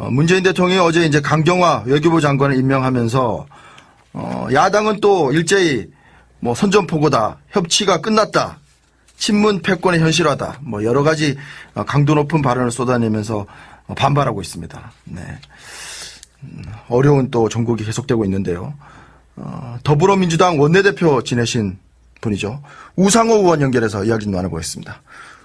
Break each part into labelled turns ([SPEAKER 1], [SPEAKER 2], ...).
[SPEAKER 1] 어, 문재인 대통령이 어제 이제 강경화 외교부 장관을 임명하면서 어, 야당은 또 일제히 뭐 선전포고다, 협치가 끝났다, 친문 패권의 현실화다, 뭐 여러 가지 어, 강도 높은 발언을 쏟아내면서 어, 반발하고 있습니다. 네. 음, 어려운 또 전국이 계속되고 있는데요. 어, 더불어민주당 원내대표 지내신 분이죠. 우상호 의원 연결해서 이야기 좀 나눠보겠습니다.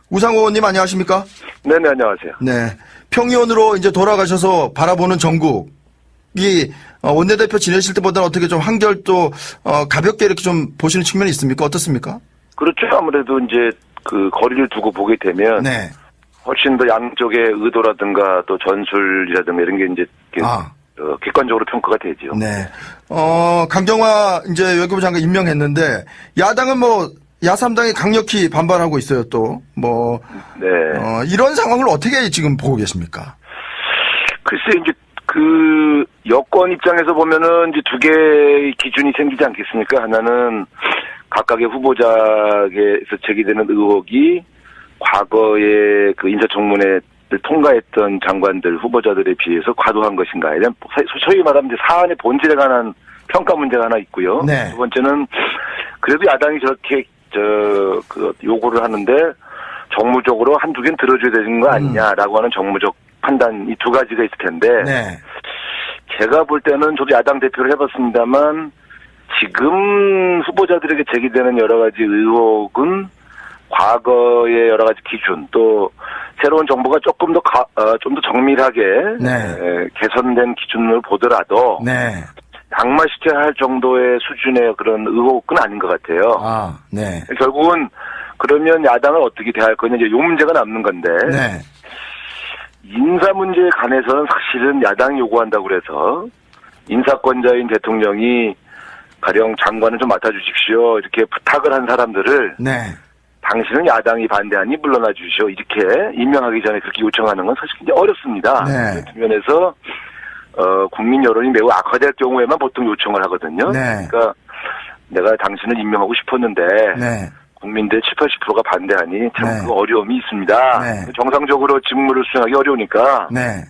[SPEAKER 1] 우상호 의원님 안녕하십니까?
[SPEAKER 2] 네네, 안녕하세요.
[SPEAKER 1] 네. 평의원으로 이제 돌아가셔서 바라보는 전국이 어, 원내대표 지내실 때보다는 어떻게 좀 한결 또 어, 가볍게 이렇게 좀 보시는 측면이 있습니까? 어떻습니까?
[SPEAKER 2] 그렇죠. 아무래도 이제 그 거리를 두고 보게 되면
[SPEAKER 1] 네.
[SPEAKER 2] 훨씬 더 양쪽의 의도라든가 또 전술이라든가 이런 게 이제
[SPEAKER 1] 아.
[SPEAKER 2] 어, 객관적으로 평가가 되죠.
[SPEAKER 1] 네. 어, 강경화 이제 외교부 장관 임명했는데 야당은 뭐 야삼당이 강력히 반발하고 있어요 또. 뭐,
[SPEAKER 2] 네.
[SPEAKER 1] 어, 이런 상황을 어떻게 지금 보고 계십니까?
[SPEAKER 2] 글쎄 이제 그 여권 입장에서 보면은 이제 두 개의 기준이 생기지 않겠습니까? 하나는 각각의 후보자에서 제기되는 의혹이 과거에 그 인사청문회 를 통과했던 장관들 후보자들에 비해서 과도한 것인가에 대한 소- 소위 말하면 이제 사안의 본질에 관한 평가 문제가 하나 있고요.
[SPEAKER 1] 네.
[SPEAKER 2] 두 번째는 그래도 야당이 저렇게 저 그 요구를 하는데 정무적으로 한두 개는 들어줘야 되는 거 아니냐라고 하는 정무적 판단 이 두 가지가 있을 텐데
[SPEAKER 1] 네.
[SPEAKER 2] 제가 볼 때는 저도 야당 대표를 해봤습니다만 지금 후보자들에게 제기되는 여러 가지 의혹은 과거의 여러 가지 기준 또 새로운 정부가 조금 더 어, 좀더 정밀하게
[SPEAKER 1] 네.
[SPEAKER 2] 에, 개선된 기준을 보더라도
[SPEAKER 1] 네.
[SPEAKER 2] 양마시켜야 할 정도의 수준의 그런 의혹은 아닌 것 같아요.
[SPEAKER 1] 아, 네.
[SPEAKER 2] 결국은 그러면 야당을 어떻게 대할 거냐 이제 요 문제가 남는 건데
[SPEAKER 1] 네.
[SPEAKER 2] 인사 문제에 관해서는 사실은 야당이 요구한다고 그래서 인사권자인 대통령이 가령 장관을 좀 맡아주십시오 이렇게 부탁을 한 사람들을
[SPEAKER 1] 네.
[SPEAKER 2] 당신은 야당이 반대하니 물러나 주시오 이렇게 임명하기 전에 그렇게 요청하는 건 사실 굉장히 어렵습니다.
[SPEAKER 1] 네.
[SPEAKER 2] 그 면에서 어, 국민 여론이 매우 악화될 경우에만 보통 요청을 하거든요.
[SPEAKER 1] 네.
[SPEAKER 2] 그러니까 내가 당신을 임명하고 싶었는데
[SPEAKER 1] 네.
[SPEAKER 2] 국민들 7, 80%가 반대하니 참
[SPEAKER 1] 네.
[SPEAKER 2] 그 어려움이 있습니다.
[SPEAKER 1] 네.
[SPEAKER 2] 정상적으로 직무를 수행하기 어려우니까
[SPEAKER 1] 네.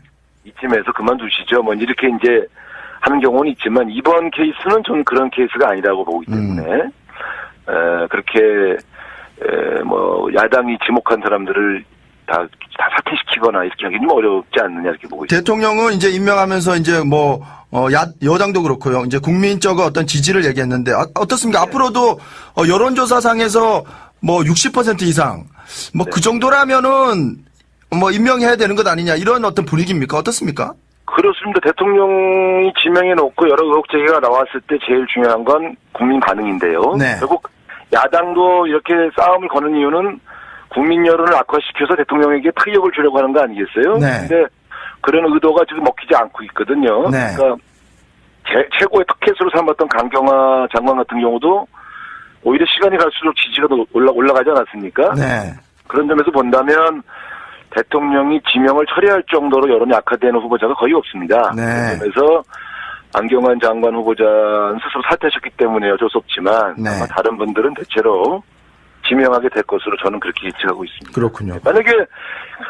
[SPEAKER 2] 이쯤에서 그만두시죠. 뭐 이렇게 이제 하는 경우는 있지만 이번 케이스는 좀 그런 케이스가 아니라고 보기
[SPEAKER 1] 음.
[SPEAKER 2] 때문에 에, 그렇게 에, 뭐 야당이 지목한 사람들을 다, 다 사퇴시키거나 이렇게 하기 좀 어렵지 않느냐 이렇게 보고 있습니다.
[SPEAKER 1] 대통령은 이제 임명하면서 이제 뭐, 어, 야, 여당도 그렇고요. 이제 국민적 어떤 지지를 얘기했는데, 아, 어떻습니까?
[SPEAKER 2] 네.
[SPEAKER 1] 앞으로도 어, 여론조사상에서 뭐 60% 이상, 뭐
[SPEAKER 2] 네.
[SPEAKER 1] 그 정도라면은 뭐 임명해야 되는 것 아니냐, 이런 어떤 분위기입니까? 어떻습니까?
[SPEAKER 2] 그렇습니다. 대통령이 지명해 놓고 여러 의혹 제기가 나왔을 때 제일 중요한 건 국민 반응인데요.
[SPEAKER 1] 네.
[SPEAKER 2] 결국 야당도 이렇게 싸움을 거는 이유는 국민 여론을 악화시켜서 대통령에게 타격을 주려고 하는 거 아니겠어요?
[SPEAKER 1] 네.
[SPEAKER 2] 근데 그런 의도가 지금 먹히지 않고 있거든요.
[SPEAKER 1] 네.
[SPEAKER 2] 그러니까 제- 최고의 타켓으로 삼았던 강경화 장관 같은 경우도 오히려 시간이 갈수록 지지가 더 올라, 올라가지 않았습니까?
[SPEAKER 1] 네.
[SPEAKER 2] 그런 점에서 본다면 대통령이 지명을 처리할 정도로 여론이 악화되는 후보자가 거의 없습니다.
[SPEAKER 1] 네.
[SPEAKER 2] 그래서 안경환 장관 후보자는 스스로 사퇴하셨기 때문에 어쩔 수 없지만
[SPEAKER 1] 네.
[SPEAKER 2] 아마 다른 분들은 대체로 지명하게 될 것으로 저는 그렇게 예측하고 있습니다.
[SPEAKER 1] 그렇군요.
[SPEAKER 2] 만약에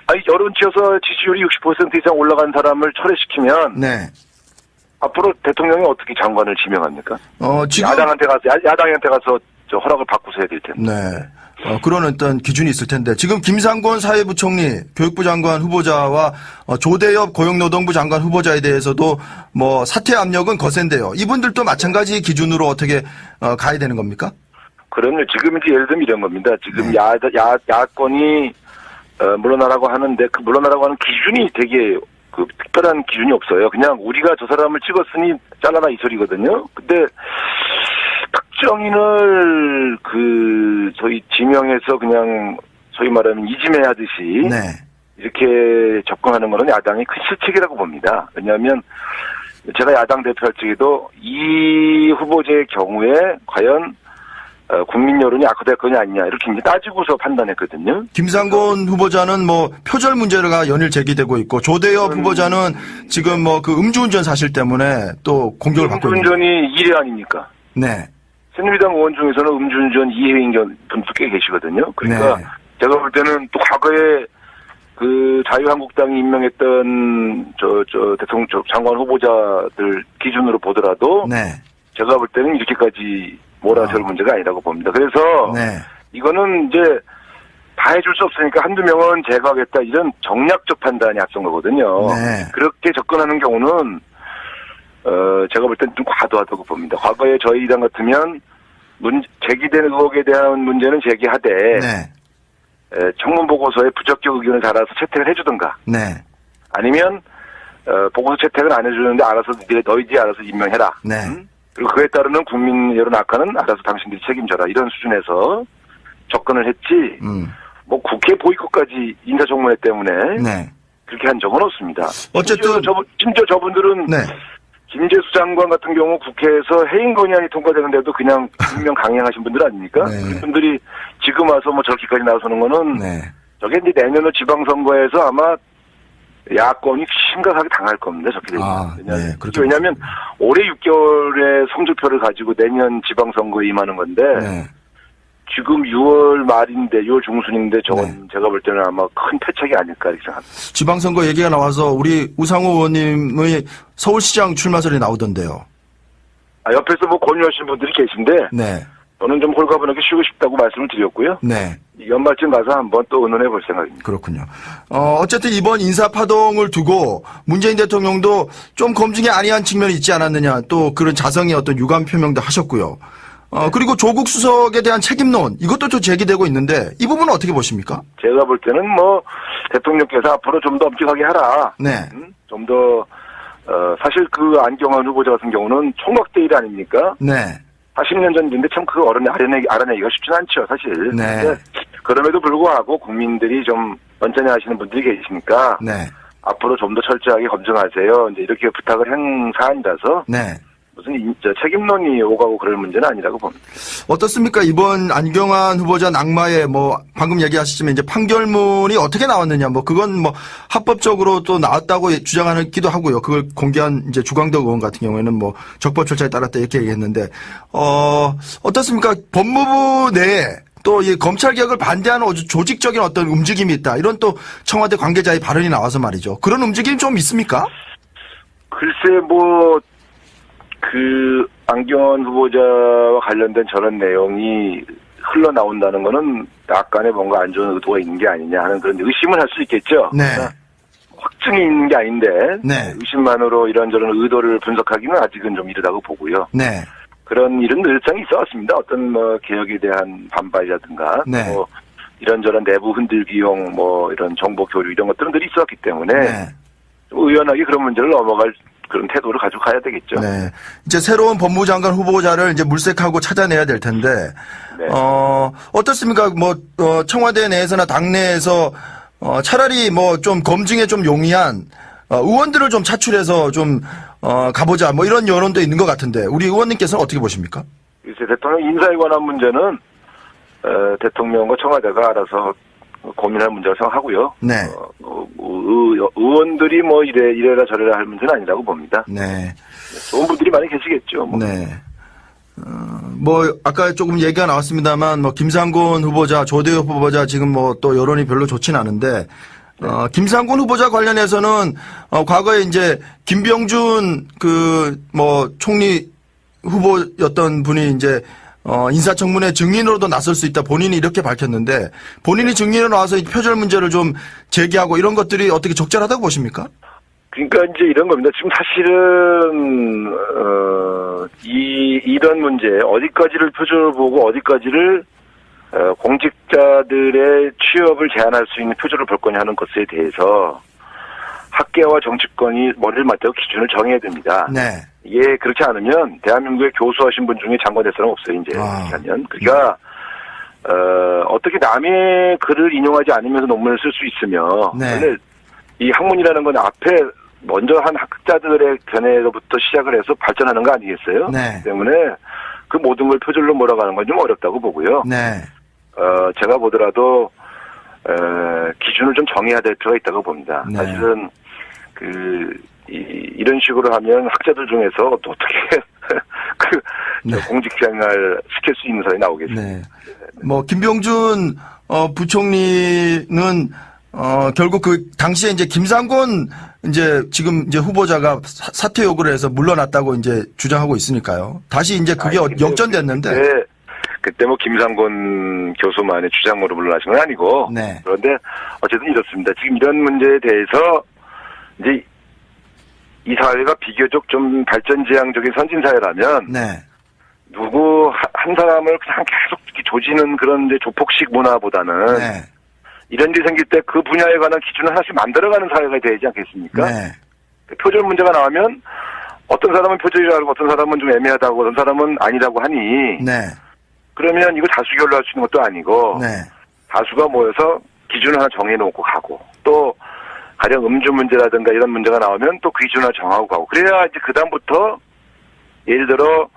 [SPEAKER 2] 아니 여론치여서 지지율이 60% 이상 올라간 사람을 철회시키면
[SPEAKER 1] 네.
[SPEAKER 2] 앞으로 대통령이 어떻게 장관을 지명합니까?
[SPEAKER 1] 어, 지금.
[SPEAKER 2] 야당한테 가서 야, 야당한테 가서 저 허락을 받고서 해야 될 텐데.
[SPEAKER 1] 네. 어, 그런 어떤 기준이 있을 텐데 지금 김상곤 사회부총리 교육부 장관 후보자와 어, 조대엽 고용노동부 장관 후보자에 대해서도 뭐 사퇴 압력은 거센데요. 이분들도 마찬가지 기준으로 어떻게 어, 가야 되는 겁니까?
[SPEAKER 2] 그럼요. 지금 이제 예를 들면 이런 겁니다. 지금
[SPEAKER 1] 네.
[SPEAKER 2] 야, 야, 야권이, 어, 물러나라고 하는데, 그 물러나라고 하는 기준이 되게, 그, 특별한 기준이 없어요. 그냥 우리가 저 사람을 찍었으니 잘라나 이 소리거든요. 근데, 특정인을, 그, 저희 지명해서 그냥, 소위 말하면 이지매 하듯이,
[SPEAKER 1] 네.
[SPEAKER 2] 이렇게 접근하는 것은 야당이 큰 실책이라고 봅니다. 왜냐하면, 제가 야당 대표할 적에도 이 후보자의 경우에 과연 어, 국민 여론이 악화될 거냐 아니냐 이렇게 이제 따지고서 판단했거든요.
[SPEAKER 1] 김상곤 후보자는 뭐 표절 문제가 연일 제기되고 있고 조대엽
[SPEAKER 2] 음.
[SPEAKER 1] 후보자는 지금 뭐 그 음주운전 사실 때문에 또 공격을 받고 있는
[SPEAKER 2] 음주운전이 1회 아닙니까?
[SPEAKER 1] 네.
[SPEAKER 2] 새누리당 의원 중에서는 음주운전 2회인 분도 꽤 계시거든요. 그러니까
[SPEAKER 1] 네.
[SPEAKER 2] 제가 볼 때는 또 과거에 그 자유한국당이 임명했던 저, 저 대통령 저 장관 후보자들 기준으로 보더라도
[SPEAKER 1] 네.
[SPEAKER 2] 제가 볼 때는 이렇게까지 몰아세울
[SPEAKER 1] 아.
[SPEAKER 2] 문제가 아니라고 봅니다. 그래서
[SPEAKER 1] 네.
[SPEAKER 2] 이거는 이제 다 해줄 수 없으니까 한두 명은 제거하겠다 이런 정략적 판단이 앞선 거거든요.
[SPEAKER 1] 네.
[SPEAKER 2] 그렇게 접근하는 경우는 어 제가 볼 땐 좀 과도하다고 봅니다. 과거에 저희 당 같으면 문 제기된 의혹에 대한 문제는 제기하되
[SPEAKER 1] 네.
[SPEAKER 2] 에, 청문 보고서에 부적격 의견을 달아서 채택을 해주든가
[SPEAKER 1] 네.
[SPEAKER 2] 아니면 어, 보고서 채택을 안 해주는데 알아서 너희- 너희들이 알아서 임명해라.
[SPEAKER 1] 네.
[SPEAKER 2] 음? 그리고 그에 따르는 국민 여론 악화는 알아서 당신들이 책임져라. 이런 수준에서 접근을 했지.
[SPEAKER 1] 음.
[SPEAKER 2] 뭐 국회 보이콧까지 인사청문회 때문에
[SPEAKER 1] 네.
[SPEAKER 2] 그렇게 한 적은 없습니다.
[SPEAKER 1] 어쨌든-
[SPEAKER 2] 심지어, 저분, 심지어 저분들은
[SPEAKER 1] 네.
[SPEAKER 2] 김재수 장관 같은 경우 국회에서 해임 건의안이 통과되는데도 그냥 임명 강행하신 분들 아닙니까?
[SPEAKER 1] 네.
[SPEAKER 2] 그분들이 지금 와서 뭐 저렇게까지 나서는 거는
[SPEAKER 1] 네.
[SPEAKER 2] 저게 이제 내년에 지방선거에서 아마 야권이 심각하게 당할 겁니다. 저렇게 되면.
[SPEAKER 1] 아,
[SPEAKER 2] 왜냐하면,
[SPEAKER 1] 네, 그렇게
[SPEAKER 2] 왜냐하면 올해 6개월의 성적표를 가지고 내년 지방선거에 임하는 건데
[SPEAKER 1] 네.
[SPEAKER 2] 지금 6월 말인데 6월 중순인데 저건
[SPEAKER 1] 네.
[SPEAKER 2] 제가 볼 때는 아마 큰 패착이 아닐까 이렇게 생각합니다.
[SPEAKER 1] 지방선거 얘기가 나와서 우리 우상호 의원님의 서울시장 출마설이 나오던데요.
[SPEAKER 2] 아, 옆에서 뭐 권유하신 분들이 계신데
[SPEAKER 1] 네.
[SPEAKER 2] 저는 좀 홀가분하게 쉬고 싶다고 말씀을 드렸고요.
[SPEAKER 1] 네.
[SPEAKER 2] 연말쯤 가서 한번 또 의논해 볼 생각입니다.
[SPEAKER 1] 그렇군요. 어, 어쨌든 이번 인사파동을 두고 문재인 대통령도 좀 검증이 아니한 측면이 있지 않았느냐 또 그런 자성의 어떤 유감 표명도 하셨고요. 어, 그리고 조국 수석에 대한 책임론 이것도 좀 제기되고 있는데 이 부분은 어떻게 보십니까?
[SPEAKER 2] 제가 볼 때는 뭐 대통령께서 앞으로 좀 더 엄격하게 하라.
[SPEAKER 1] 네.
[SPEAKER 2] 음? 좀 더, 어, 사실 그 안경환 후보자 같은 경우는 총각 대 일 아닙니까?
[SPEAKER 1] 네.
[SPEAKER 2] 40년 전 일인데 참그 어른 알아내기, 알아내기가 쉽진 않죠, 사실.
[SPEAKER 1] 네.
[SPEAKER 2] 그럼에도 불구하고 국민들이 좀 언짢아 하시는 분들이 계시니까
[SPEAKER 1] 네.
[SPEAKER 2] 앞으로 좀 더 철저하게 검증하세요. 이제 이렇게 부탁을 한 사안이라서
[SPEAKER 1] 네.
[SPEAKER 2] 무슨 책임론이 오가고 그럴 문제는 아니라고 봅니다.
[SPEAKER 1] 어떻습니까? 이번 안경환 후보자 낙마에 뭐 방금 얘기하셨지만 이제 판결문이 어떻게 나왔느냐 뭐 그건 뭐 합법적으로 또 나왔다고 주장하기도 하고요. 그걸 공개한 이제 주광덕 의원 같은 경우에는 뭐 적법 절차에 따랐다 이렇게 얘기했는데 어 어떻습니까? 법무부 내에 또 이 검찰 개혁을 반대하는 조직적인 어떤 움직임이 있다. 이런 또 청와대 관계자의 발언이 나와서 말이죠. 그런 움직임 좀 있습니까?
[SPEAKER 2] 글쎄 뭐 그 안경원 후보자와 관련된 저런 내용이 흘러나온다는 거는 약간의 뭔가 안 좋은 의도가 있는 게 아니냐 하는 그런 의심을 할 수 있겠죠.
[SPEAKER 1] 네.
[SPEAKER 2] 확증이 있는 게 아닌데
[SPEAKER 1] 네.
[SPEAKER 2] 의심만으로 이런저런 의도를 분석하기는 아직은 좀 이르다고 보고요.
[SPEAKER 1] 네.
[SPEAKER 2] 그런 일은 늘상 있어 왔습니다. 어떤 뭐 개혁에 대한 반발이라든가
[SPEAKER 1] 네.
[SPEAKER 2] 뭐 이런저런 내부 흔들기용 뭐 이런 정보 교류 이런 것들은 늘 있었기 때문에
[SPEAKER 1] 네.
[SPEAKER 2] 좀 의연하게 그런 문제를 넘어갈 그런 태도를 가지고 가야 되겠죠.
[SPEAKER 1] 네. 이제 새로운 법무부 장관 후보자를 이제 물색하고 찾아내야 될 텐데,
[SPEAKER 2] 네.
[SPEAKER 1] 어, 어떻습니까? 뭐, 어, 청와대 내에서나 당내에서, 어, 차라리 뭐 좀 검증에 좀 용이한, 어, 의원들을 좀 차출해서 좀, 어, 가보자. 뭐 이런 여론도 있는 것 같은데, 우리 의원님께서는 어떻게 보십니까?
[SPEAKER 2] 글쎄 대통령 인사에 관한 문제는 어, 대통령과 청와대가 알아서 고민할 문제라고 생각하고요.
[SPEAKER 1] 네.
[SPEAKER 2] 어, 어, 의, 의원들이 뭐 이래 이래라 저래라 할 문제는 아니라고 봅니다.
[SPEAKER 1] 네.
[SPEAKER 2] 좋은 분들이 많이 계시겠죠. 뭐.
[SPEAKER 1] 네. 어, 뭐, 아까 조금 얘기가 나왔습니다만, 뭐, 김상곤 후보자, 조대엽 후보자 지금 뭐 또 여론이 별로 좋진 않은데, 어, 김상곤 후보자 관련해서는, 어, 과거에 이제, 김병준 그, 뭐, 총리 후보였던 분이 이제, 어, 인사청문회 증인으로도 나설 수 있다 본인이 이렇게 밝혔는데, 본인이 증인으로 나와서 이 표절 문제를 좀 제기하고 이런 것들이 어떻게 적절하다고 보십니까?
[SPEAKER 2] 그러니까 이제 이런 겁니다. 지금 사실은 어, 이 이런 문제 어디까지를 표준을 보고 어디까지를 어, 공직자들의 취업을 제한할 수 있는 표준을 볼 거냐 하는 것에 대해서 학계와 정치권이 머리를 맞대고 기준을 정해야 됩니다.
[SPEAKER 1] 네.
[SPEAKER 2] 이게 그렇지 않으면 대한민국에 교수하신 분 중에 장관 될 사람 없어요. 이제
[SPEAKER 1] 아.
[SPEAKER 2] 하면 그러니까 어, 어떻게 남의 글을 인용하지 않으면서 논문을 쓸 수 있으며
[SPEAKER 1] 네.
[SPEAKER 2] 원래 이 학문이라는 건 앞에 먼저 한 학자들의 견해로부터 시작을 해서 발전하는 거 아니겠어요?
[SPEAKER 1] 네.
[SPEAKER 2] 때문에 그 모든 걸 표절로 몰아가는 건 좀 어렵다고 보고요.
[SPEAKER 1] 네.
[SPEAKER 2] 어, 제가 보더라도 에, 기준을 좀 정해야 될 필요가 있다고 봅니다.
[SPEAKER 1] 네.
[SPEAKER 2] 사실은 그 이, 런 식으로 하면 학자들 중에서 또 어떻게 그
[SPEAKER 1] 네.
[SPEAKER 2] 공직생활 시킬 수 있는 사람이 나오겠어요.
[SPEAKER 1] 네. 뭐 김병준 어, 부총리는 어, 결국 그 당시에 이제 김상곤 이제 지금 이제 후보자가 사- 사퇴 요구를 해서 물러났다고 이제 주장하고 있으니까요. 다시 이제 그게
[SPEAKER 2] 아니,
[SPEAKER 1] 어- 역전됐는데.
[SPEAKER 2] 그때, 그때 뭐 김상곤 교수만의 주장으로 물러나신 건 아니고
[SPEAKER 1] 네.
[SPEAKER 2] 그런데 어쨌든 이렇습니다. 지금 이런 문제에 대해서 이제 이 사회가 비교적 좀 발전지향적인 선진사회라면
[SPEAKER 1] 네.
[SPEAKER 2] 누구 하- 한 사람을 그냥 계속 이렇게 조지는 그런 이제 조폭식 문화보다는
[SPEAKER 1] 네.
[SPEAKER 2] 이런 일이 생길 때 그 분야에 관한 기준을 하나씩 만들어가는 사회가 되지 않겠습니까?
[SPEAKER 1] 네.
[SPEAKER 2] 그 표절 문제가 나오면 어떤 사람은 표절이라고 어떤 사람은 좀 애매하다고 어떤 사람은 아니라고 하니
[SPEAKER 1] 네.
[SPEAKER 2] 그러면 이거 다수결로 할 수 있는 것도 아니고
[SPEAKER 1] 네.
[SPEAKER 2] 다수가 모여서 기준을 하나 정해놓고 가고 또 가령 음주 문제라든가 이런 문제가 나오면 또그 기준을 정하고 가고 그래야 이제 그 다음부터 예를 들어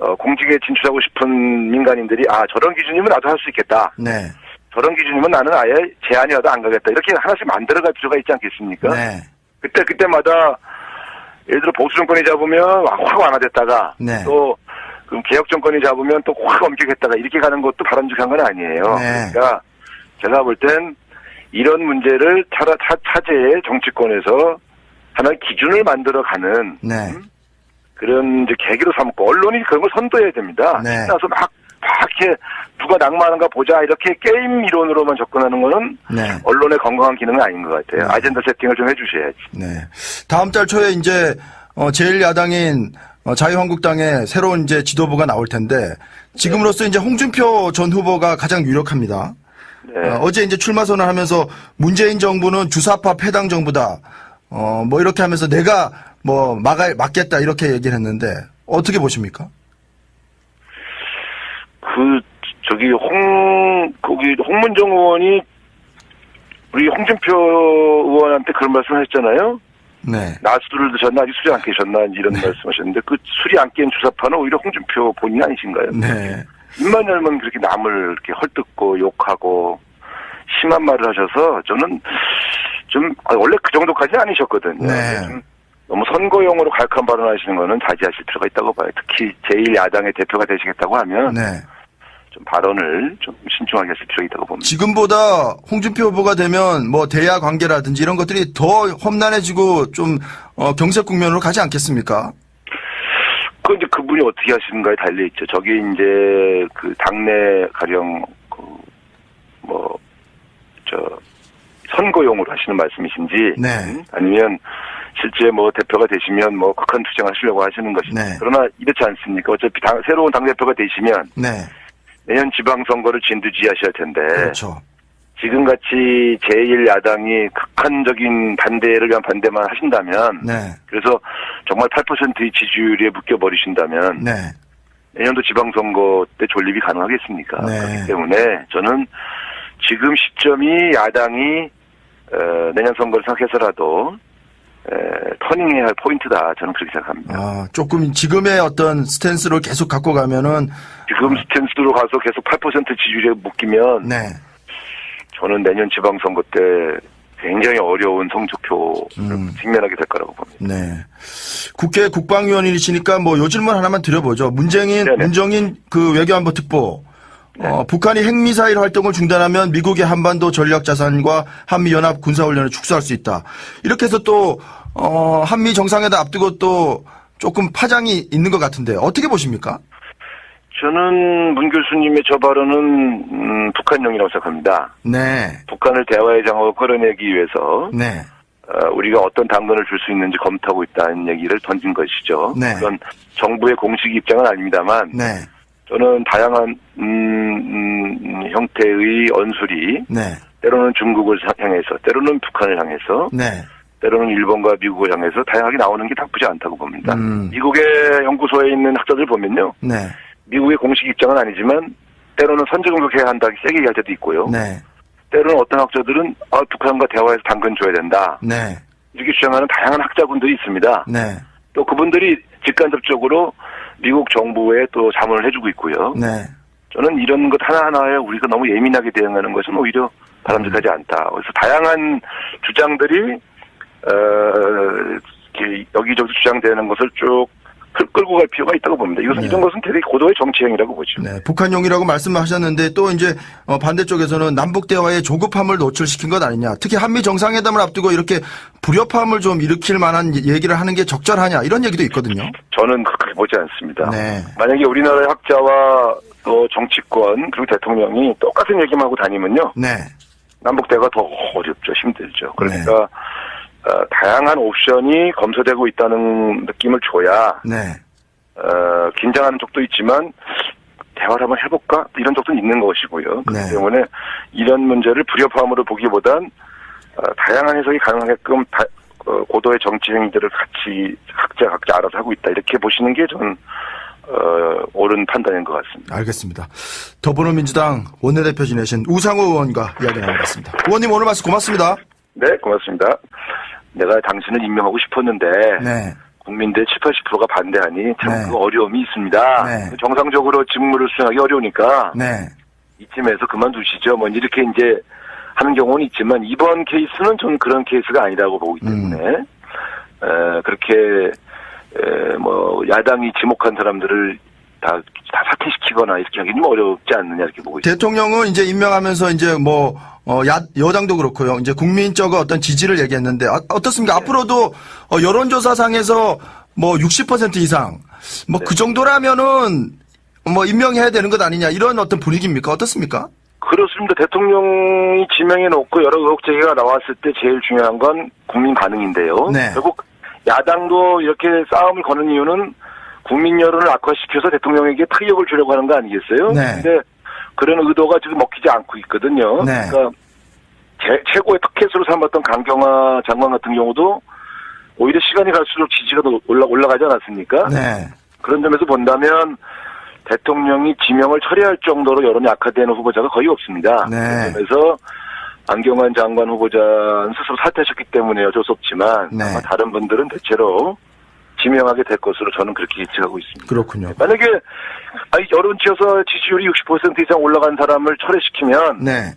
[SPEAKER 2] 어, 공직에 진출하고 싶은 민간인들이 아 저런 기준이면 나도 할 수 있겠다
[SPEAKER 1] 네.
[SPEAKER 2] 저런 기준이면 나는 아예 제한이라도 안 가겠다 이렇게 하나씩 만들어갈 필요가 있지 않겠습니까?
[SPEAKER 1] 네.
[SPEAKER 2] 그때 그때마다 예를 들어 보수 정권이 잡으면 확 완화됐다가
[SPEAKER 1] 네.
[SPEAKER 2] 또 그럼 개혁 정권이 잡으면 또 확 엄격했다가 이렇게 가는 것도 바람직한 건 아니에요.
[SPEAKER 1] 네.
[SPEAKER 2] 그러니까 제가 볼 땐 이런 문제를 차라 차, 차제의 정치권에서 하나의 기준을 만들어가는
[SPEAKER 1] 네.
[SPEAKER 2] 그런 이제 계기로 삼고 언론이 그런 걸 선도해야 됩니다.
[SPEAKER 1] 네.
[SPEAKER 2] 신나서 막, 막 이렇게 누가 낙마하는가 보자 이렇게 게임 이론으로만 접근하는 거는
[SPEAKER 1] 네.
[SPEAKER 2] 언론의 건강한 기능은 아닌 것 같아요.
[SPEAKER 1] 네.
[SPEAKER 2] 아젠다 세팅을 좀 해주셔야지.
[SPEAKER 1] 네. 다음 달 초에 이제 어, 제1야당인 어, 자유한국당의 새로운 이제 지도부가 나올 텐데 지금으로서 이제 홍준표 전 후보가 가장 유력합니다.
[SPEAKER 2] 네.
[SPEAKER 1] 어, 제 이제 출마 선언하면서 문재인 정부는 주사파 패당 정부다. 어, 뭐 이렇게 하면서 내가 뭐 막아 막겠다 이렇게 얘기를 했는데 어떻게 보십니까?
[SPEAKER 2] 그 저기 홍 거기 홍문정 의원이 우리 홍준표 의원한테 그런 말씀하셨잖아요.
[SPEAKER 1] 네.
[SPEAKER 2] 나 술을 드셨나 아직 술이 안 깨셨나 이런 말씀하셨는데 그 술이 안 깬 주사파는 오히려 홍준표 본인 아니신가요?
[SPEAKER 1] 네.
[SPEAKER 2] 입만 열면 그렇게 남을 이렇게 헐뜯고 욕하고 심한 말을 하셔서 저는 좀 아, 원래 그 정도까지는 아니셨거든요.
[SPEAKER 1] 네.
[SPEAKER 2] 좀 너무 선거용으로 갈칸 발언하시는 거는 자제하실 필요가 있다고 봐요. 특히 제1야당의 대표가 되시겠다고 하면
[SPEAKER 1] 네.
[SPEAKER 2] 좀 발언을 좀 신중하게 하실 필요가 있다고 봅니다.
[SPEAKER 1] 지금보다 홍준표 후보가 되면 뭐 대야 관계라든지 이런 것들이 더 험난해지고 좀 어, 경색 국면으로 가지 않겠습니까?
[SPEAKER 2] 그 이제 그분이 어떻게 하시는가에 달려 있죠. 저게 이제 그 당내 가령 그 그뭐 저 선거용으로 하시는 말씀이신지
[SPEAKER 1] 네.
[SPEAKER 2] 음? 아니면 실제 뭐 대표가 되시면 뭐 극한 투쟁하시려고 하시는 것인지
[SPEAKER 1] 네.
[SPEAKER 2] 그러나 이렇지 않습니까? 어차피 당, 새로운 당 대표가 되시면
[SPEAKER 1] 네.
[SPEAKER 2] 내년 지방선거를 진두지휘하셔야 텐데
[SPEAKER 1] 그렇죠.
[SPEAKER 2] 지금같이 제1야당이 극한적인 반대를 위한 반대만 하신다면
[SPEAKER 1] 네.
[SPEAKER 2] 그래서 정말 8%의 지지율에 묶여버리신다면
[SPEAKER 1] 네.
[SPEAKER 2] 내년도 지방선거 때 존립이 가능하겠습니까?
[SPEAKER 1] 네.
[SPEAKER 2] 그렇기 때문에 저는 지금 시점이 야당이 어, 내년 선거를 생각해서라도 에, 터닝해야 할 포인트다. 저는 그렇게 생각합니다.
[SPEAKER 1] 아, 조금 지금의 어떤 스탠스를 계속 갖고 가면은
[SPEAKER 2] 지금 스탠스로 가서 계속 8% 지지율에 묶이면
[SPEAKER 1] 네.
[SPEAKER 2] 저는 내년 지방선거 때 굉장히 어려운 성적표를
[SPEAKER 1] 음.
[SPEAKER 2] 직면하게 될 거라고 봅니다.
[SPEAKER 1] 네. 국회 국방위원이시니까 뭐 요 질문 하나만 드려보죠.
[SPEAKER 2] 네네.
[SPEAKER 1] 문정인 그 외교안보 특보. 어, 북한이 핵미사일 활동을 중단하면 미국의 한반도 전략 자산과 한미연합 군사훈련을 축소할 수 있다. 이렇게 해서 또, 어, 한미 정상회담 앞두고 또 조금 파장이 있는 것 같은데 어떻게 보십니까?
[SPEAKER 2] 저는 문 교수님의 저 발언은 음, 북한용이라고 생각합니다.
[SPEAKER 1] 네.
[SPEAKER 2] 북한을 대화의 장으로 끌어내기 위해서
[SPEAKER 1] 네.
[SPEAKER 2] 어, 우리가 어떤 당근을 줄 수 있는지 검토하고 있다는 얘기를 던진 것이죠.
[SPEAKER 1] 네.
[SPEAKER 2] 그건 정부의 공식 입장은 아닙니다만
[SPEAKER 1] 네.
[SPEAKER 2] 저는 다양한 음, 음, 형태의 언술이
[SPEAKER 1] 네.
[SPEAKER 2] 때로는 중국을 향해서 때로는 북한을 향해서
[SPEAKER 1] 네.
[SPEAKER 2] 때로는 일본과 미국을 향해서 다양하게 나오는 게 나쁘지 않다고 봅니다.
[SPEAKER 1] 음.
[SPEAKER 2] 미국의 연구소에 있는 학자들 보면요.
[SPEAKER 1] 네.
[SPEAKER 2] 미국의 공식 입장은 아니지만 때로는 선제 공격해야 한다 세게 얘기할 때도 있고요.
[SPEAKER 1] 네.
[SPEAKER 2] 때로는 어떤 학자들은 아, 북한과 대화해서 당근 줘야 된다.
[SPEAKER 1] 네.
[SPEAKER 2] 이렇게 주장하는 다양한 학자분들이 있습니다.
[SPEAKER 1] 네.
[SPEAKER 2] 또 그분들이 직간접적으로 미국 정부에 또 자문을 해주고 있고요.
[SPEAKER 1] 네.
[SPEAKER 2] 저는 이런 것 하나하나에 우리가 너무 예민하게 대응하는 것은 오히려 바람직하지 않다. 그래서 다양한 주장들이 어, 이렇게 여기저기 주장되는 것을 쭉 끌고 갈 필요가 있다고 봅니다. 이것은
[SPEAKER 1] 네.
[SPEAKER 2] 이런 것은 대단히 고도의 정치행위라고 보죠.
[SPEAKER 1] 네, 북한용이라고 말씀하셨는데 또 이제 어, 반대쪽에서는 남북 대화의 조급함을 노출시킨 것 아니냐. 특히 한미 정상회담을 앞두고 이렇게 불협화음을 좀 일으킬 만한 얘기를 하는 게 적절하냐 이런 얘기도 있거든요.
[SPEAKER 2] 저는 그렇게 보지 않습니다.
[SPEAKER 1] 네.
[SPEAKER 2] 만약에 우리나라의 학자와 또 정치권 그리고 대통령이 똑같은 얘기만 하고 다니면요.
[SPEAKER 1] 네.
[SPEAKER 2] 남북대가 더 어렵죠. 힘들죠. 그러니까 어, 다양한 옵션이 검토되고 있다는 느낌을 줘야
[SPEAKER 1] 네.
[SPEAKER 2] 어, 긴장하는 쪽도 있지만 대화를 한번 해볼까 이런 쪽도 있는 것이고요. 그렇기
[SPEAKER 1] 네.
[SPEAKER 2] 때문에 이런 문제를 불협화음으로 보기보단 어, 다양한 해석이 가능하게끔 다- 어, 고도의 정치 행위들을 같이 각자 각자 알아서 하고 있다 이렇게 보시는 게 저는 어, 옳은 판단인 것 같습니다.
[SPEAKER 1] 알겠습니다. 더불어민주당 원내대표 지내신 우상호 의원과 이야기 나누겠습니다. 의원님 오늘 말씀 고맙습니다.
[SPEAKER 2] 네, 고맙습니다. 내가 당신을 임명하고 싶었는데
[SPEAKER 1] 네.
[SPEAKER 2] 국민들 7, 80%가 반대하니 참
[SPEAKER 1] 네.
[SPEAKER 2] 그 어려움이 있습니다.
[SPEAKER 1] 네.
[SPEAKER 2] 정상적으로 직무를 수행하기 어려우니까
[SPEAKER 1] 네.
[SPEAKER 2] 이쯤에서 그만두시죠. 뭐 이렇게 이제 하는 경우는 있지만 이번 케이스는 저는 그런 케이스가 아니라고 보기
[SPEAKER 1] 음.
[SPEAKER 2] 때문에 에, 그렇게 에, 뭐 야당이 지목한 사람들을 다, 다 사퇴시키거나 이렇게 하기는 좀 어렵지 않느냐 이렇게 보고 있습니다.
[SPEAKER 1] 대통령은 이제 임명하면서 이제 뭐, 어, 야, 여당도 그렇고요. 이제 국민적 어떤 지지를 얘기했는데, 아, 어떻습니까? 앞으로도, 어, 여론조사상에서 뭐 60% 이상, 뭐그 정도라면은, 뭐 임명해야 되는 것 아니냐, 이런 어떤 분위기입니까? 어떻습니까?
[SPEAKER 2] 그렇습니다. 대통령이 지명해 놓고 여러 의혹 제기가 나왔을 때 제일 중요한 건 국민 반응인데요.
[SPEAKER 1] 네.
[SPEAKER 2] 결국 야당도 이렇게 싸움을 거는 이유는 국민 여론을 악화시켜서 대통령에게 타격을 주려고 하는 거 아니겠어요?
[SPEAKER 1] 네.
[SPEAKER 2] 근데 그런 의도가 지금 먹히지 않고 있거든요.
[SPEAKER 1] 네.
[SPEAKER 2] 그러니까 제- 최고의 타켓으로 삼았던 강경화 장관 같은 경우도 오히려 시간이 갈수록 지지가 더 올라, 올라가지 않았습니까?
[SPEAKER 1] 네.
[SPEAKER 2] 그런 점에서 본다면 대통령이 지명을 처리할 정도로 여론이 악화되는 후보자가 거의 없습니다.
[SPEAKER 1] 네.
[SPEAKER 2] 그래서 안경환 장관 후보자는 스스로 사퇴하셨기 때문에 어쩔 수 없지만
[SPEAKER 1] 네.
[SPEAKER 2] 아마 다른 분들은 대체로 지명하게 될 것으로 저는 그렇게 예측하고 있습니다.
[SPEAKER 1] 그렇군요.
[SPEAKER 2] 만약에 아니 여론치에서 지지율이 60% 이상 올라간 사람을 철회시키면
[SPEAKER 1] 네.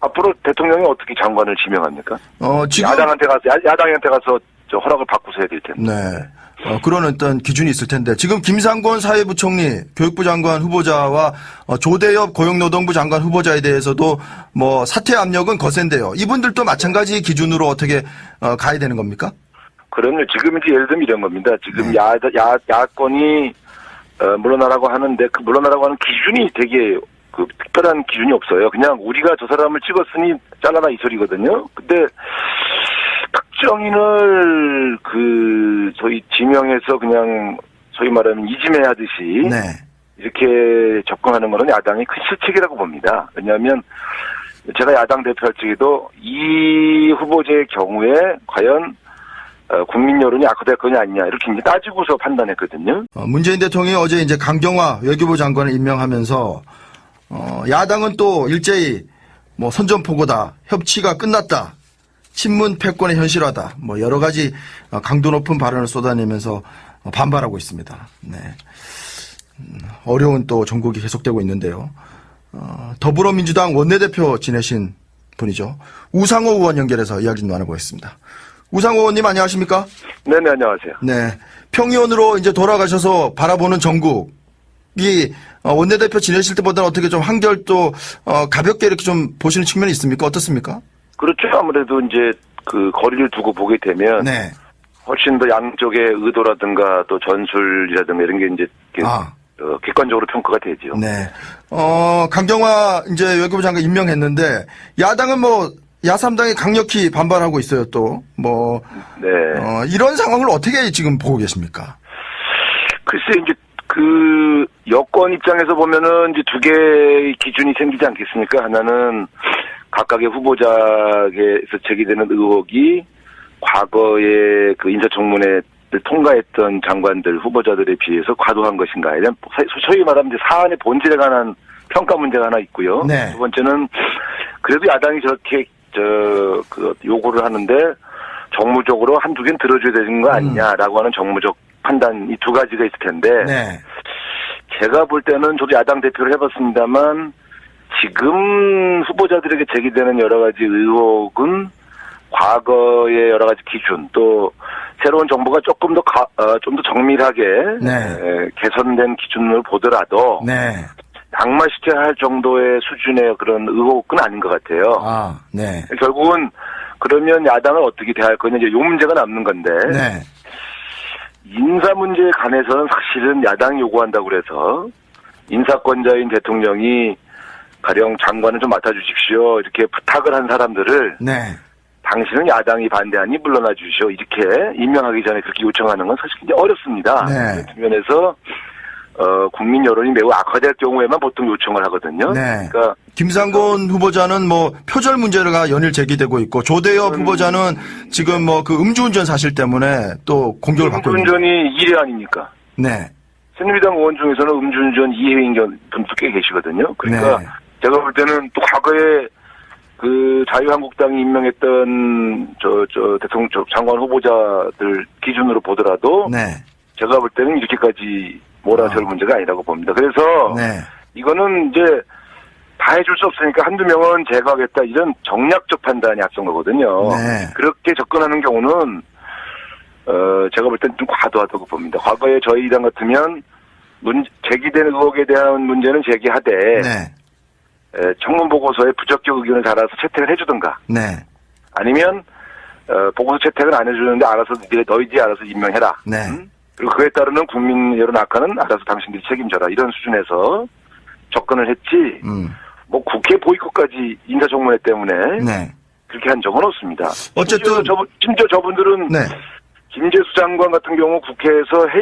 [SPEAKER 2] 앞으로 대통령이 어떻게 장관을 지명합니까?
[SPEAKER 1] 어, 지금.
[SPEAKER 2] 야당한테 가서 야, 야당한테 가서 저 허락을 받고서 해야 될 텐데.
[SPEAKER 1] 네. 어, 그런 어떤 기준이 있을 텐데 지금 김상곤 사회부총리 교육부 장관 후보자와 어, 조대엽 고용노동부 장관 후보자에 대해서도 뭐 사퇴 압력은 거센데요. 이분들도 마찬가지 기준으로 어떻게 어, 가야 되는 겁니까?
[SPEAKER 2] 그럼요. 지금 이제 예를 들면 이런 겁니다. 지금
[SPEAKER 1] 네.
[SPEAKER 2] 야, 야, 야권이, 어, 물러나라고 하는데 그 물러나라고 하는 기준이 되게 그 특별한 기준이 없어요. 그냥 우리가 저 사람을 찍었으니 잘라라 이 소리거든요. 근데 특정인을 그 소위 지명해서 그냥 소위 말하면 이지매 하듯이
[SPEAKER 1] 네.
[SPEAKER 2] 이렇게 접근하는 거는 야당의 큰 실책이라고 봅니다. 왜냐하면 제가 야당 대표할 적에도 이 후보자의 경우에 과연 어, 국민 여론이 악화될 거냐 아니냐 이렇게 이제 따지고서 판단했거든요.
[SPEAKER 1] 어, 문재인 대통령이 어제 이제 강경화 외교부 장관을 임명하면서 어, 야당은 또 일제히 뭐 선전포고다, 협치가 끝났다, 친문 패권의 현실화다, 뭐 여러 가지 어, 강도 높은 발언을 쏟아내면서 어, 반발하고 있습니다. 네. 음, 어려운 또 전국이 계속되고 있는데요. 어, 더불어민주당 원내대표 지내신 분이죠. 우상호 의원 연결해서 이야기 좀 나눠보겠습니다. 우상호 의원님 안녕하십니까?
[SPEAKER 2] 네네 안녕하세요.
[SPEAKER 1] 네. 평의원으로 이제 돌아가셔서 바라보는 전국이 어, 원내대표 지내실 때보다는 어떻게 좀 한결 또 어, 가볍게 이렇게 좀 보시는 측면이 있습니까? 어떻습니까?
[SPEAKER 2] 그렇죠. 아무래도 이제 그 거리를 두고 보게 되면
[SPEAKER 1] 네.
[SPEAKER 2] 훨씬 더 양쪽의 의도라든가 또 전술이라든가 이런 게 이제
[SPEAKER 1] 아.
[SPEAKER 2] 어, 객관적으로 평가가 되죠.
[SPEAKER 1] 네. 어, 강경화 이제 외교부 장관 임명했는데 야당은 뭐 야삼당이 강력히 반발하고 있어요 또. 뭐,
[SPEAKER 2] 네.
[SPEAKER 1] 어, 이런 상황을 어떻게 지금 보고 계십니까?
[SPEAKER 2] 글쎄 이제 그 여권 입장에서 보면은 이제 두 개의 기준이 생기지 않겠습니까? 하나는 각각의 후보자에서 제기되는 의혹이 과거에 그 인사청문회를 통과했던 장관들 후보자들에 비해서 과도한 것인가에 대한 소- 소위 말하면 이제 사안의 본질에 관한 평가 문제가 하나 있고요.
[SPEAKER 1] 네.
[SPEAKER 2] 두 번째는 그래도 야당이 저렇게 저 그 요구를 하는데 정무적으로 한두 개는 들어줘야 되는 거 아니냐라고 하는 정무적 판단 이 두 가지가 있을 텐데
[SPEAKER 1] 네.
[SPEAKER 2] 제가 볼 때는 저도 야당 대표를 해봤습니다만 지금 후보자들에게 제기되는 여러 가지 의혹은 과거의 여러 가지 기준 또 새로운 정부가 조금 더 좀더 정밀하게
[SPEAKER 1] 네.
[SPEAKER 2] 에, 개선된 기준을 보더라도
[SPEAKER 1] 네.
[SPEAKER 2] 낙마시켜야 할 정도의 수준의 그런 의혹은 아닌 것 같아요.
[SPEAKER 1] 아, 네.
[SPEAKER 2] 결국은 그러면 야당을 어떻게 대할 거냐 이제 요 문제가 남는 건데
[SPEAKER 1] 네.
[SPEAKER 2] 인사 문제에 관해서는 사실은 야당이 요구한다고 그래서 인사권자인 대통령이 가령 장관을 좀 맡아주십시오 이렇게 부탁을 한 사람들을
[SPEAKER 1] 네.
[SPEAKER 2] 당신은 야당이 반대하니 물러나 주시오 이렇게 임명하기 전에 그렇게 요청하는 건 사실 굉장히 어렵습니다.
[SPEAKER 1] 네.
[SPEAKER 2] 그 면에서 어, 국민 여론이 매우 악화될 경우에만 보통 요청을 하거든요.
[SPEAKER 1] 네.
[SPEAKER 2] 그러니까
[SPEAKER 1] 김상곤 후보자는 뭐 표절 문제가 연일 제기되고 있고 조대엽
[SPEAKER 2] 음.
[SPEAKER 1] 후보자는 지금 뭐 그 음주운전 사실 때문에 또 공격을 받고 있는
[SPEAKER 2] 음주운전이 1회 아닙니까?
[SPEAKER 1] 네.
[SPEAKER 2] 새누리당 의원 중에서는 음주운전 이해인 분도 꽤 계시거든요. 그러니까
[SPEAKER 1] 네.
[SPEAKER 2] 제가 볼 때는 또 과거에 그 자유한국당이 임명했던 저, 저 대통령 저 장관 후보자들 기준으로 보더라도
[SPEAKER 1] 네.
[SPEAKER 2] 제가 볼 때는 이렇게까지 몰아설
[SPEAKER 1] 아.
[SPEAKER 2] 문제가 아니라고 봅니다. 그래서
[SPEAKER 1] 네.
[SPEAKER 2] 이거는 이제 다 해줄 수 없으니까 한두 명은 제거하겠다 이런 정략적 판단이 앞선 거거든요.
[SPEAKER 1] 네.
[SPEAKER 2] 그렇게 접근하는 경우는 어 제가 볼 때는 좀 과도하다고 봅니다. 과거에 저희 당 같으면 문 제기된 의혹에 대한 문제는 제기하되
[SPEAKER 1] 네.
[SPEAKER 2] 에, 청문 보고서에 부적격 의견을 달아서 채택을 해주든가
[SPEAKER 1] 네.
[SPEAKER 2] 아니면 어, 보고서 채택을 안 해주는데 알아서 너희들이 알아서 임명해라.
[SPEAKER 1] 네.
[SPEAKER 2] 음? 그리고 그에 따르는 국민 여론 악화는 알아서 당신들이 책임져라 이런 수준에서 접근을 했지.
[SPEAKER 1] 음.
[SPEAKER 2] 뭐 국회 보이콧까지 인사청문회 때문에
[SPEAKER 1] 네.
[SPEAKER 2] 그렇게 한 적은 없습니다.
[SPEAKER 1] 어쨌든-
[SPEAKER 2] 심지어, 저분, 심지어 저분들은
[SPEAKER 1] 네.
[SPEAKER 2] 김재수 장관 같은 경우 국회에서 해임